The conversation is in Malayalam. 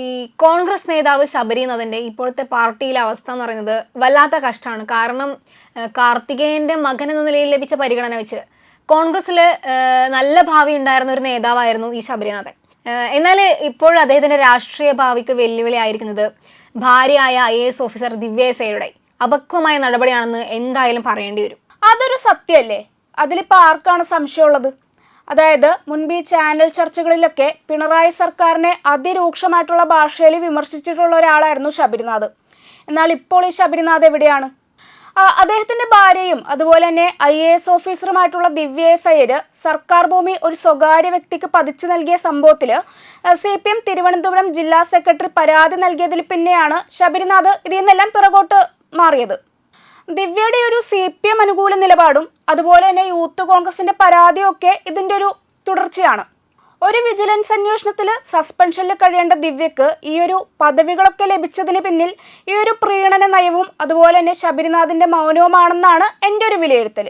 ഈ കോൺഗ്രസ് നേതാവ് ശബരിനാഥന്റെ ഇപ്പോഴത്തെ പാർട്ടിയിലെ അവസ്ഥ എന്ന് പറയുന്നത് വല്ലാത്ത കഷ്ടമാണ്. കാരണം കാർത്തികേയന്റെ മകൻ എന്ന നിലയിൽ ലഭിച്ച പരിഗണന വെച്ച് കോൺഗ്രസ്സിൽ നല്ല ഭാവി ഉണ്ടായിരുന്ന ഒരു നേതാവായിരുന്നു ഈ ശബരിനാഥൻ. എന്നാൽ ഇപ്പോൾ അദ്ദേഹത്തിന്റെ രാഷ്ട്രീയ ഭാവിക്ക് വെല്ലുവിളി ആയിരിക്കുന്നത് ഭാര്യയായ ഐ എസ് ഓഫീസർ ദിവ്യേസയുടെ അപക്വമായ നടപടിയാണെന്ന് എന്തായാലും പറയേണ്ടി വരും. അതൊരു സത്യമല്ലേ? അതിലിപ്പോൾ ആർക്കാണ് സംശയമുള്ളത്? അതായത് മുൻപ് ഈ ചാനൽ ചർച്ചകളിലൊക്കെ പിണറായി സർക്കാരിനെ അതിരൂക്ഷമായിട്ടുള്ള ഭാഷയിൽ വിമർശിച്ചിട്ടുള്ള ഒരാളായിരുന്നു ശബരിനാഥ്. എന്നാൽ ഇപ്പോൾ ഈ ശബരിനാഥ് എവിടെയാണ്? അദ്ദേഹത്തിന്റെ ഭാര്യയും അതുപോലെ തന്നെ ഐ എ എസ് ഓഫീസറുമായിട്ടുള്ള ദിവ്യ എസ് അയ്യര് സർക്കാർ ഭൂമി ഒരു സ്വകാര്യ വ്യക്തിക്ക് പതിച്ചു നൽകിയ സംഭവത്തിൽ സി പി എം തിരുവനന്തപുരം ജില്ലാ സെക്രട്ടറി പരാതി നൽകിയതിൽ പിന്നെയാണ് ശബരിനാഥ് ഇതിൽ നിന്നെല്ലാം പിറകോട്ട് മാറിയത്. ദിവ്യയുടെ ഒരു സി പി എം അനുകൂല നിലപാടും അതുപോലെ തന്നെ യൂത്ത് കോൺഗ്രസിന്റെ പരാതിയും ഒക്കെ ഇതിന്റെ ഒരു തുടർച്ചയാണ്. ഒരു വിജിലൻസ് അന്വേഷണത്തിൽ സസ്പെൻഷനിൽ കഴിയേണ്ട ദിവ്യക്ക് ഈ ഒരു പദവികളൊക്കെ ലഭിച്ചതിന് പിന്നിൽ ഈ ഒരു പ്രീണന നയവും അതുപോലെ തന്നെ ശബരിനാഥിന്റെ മൗനവുമാണെന്നാണ് എന്റെ ഒരു വിലയിരുത്തൽ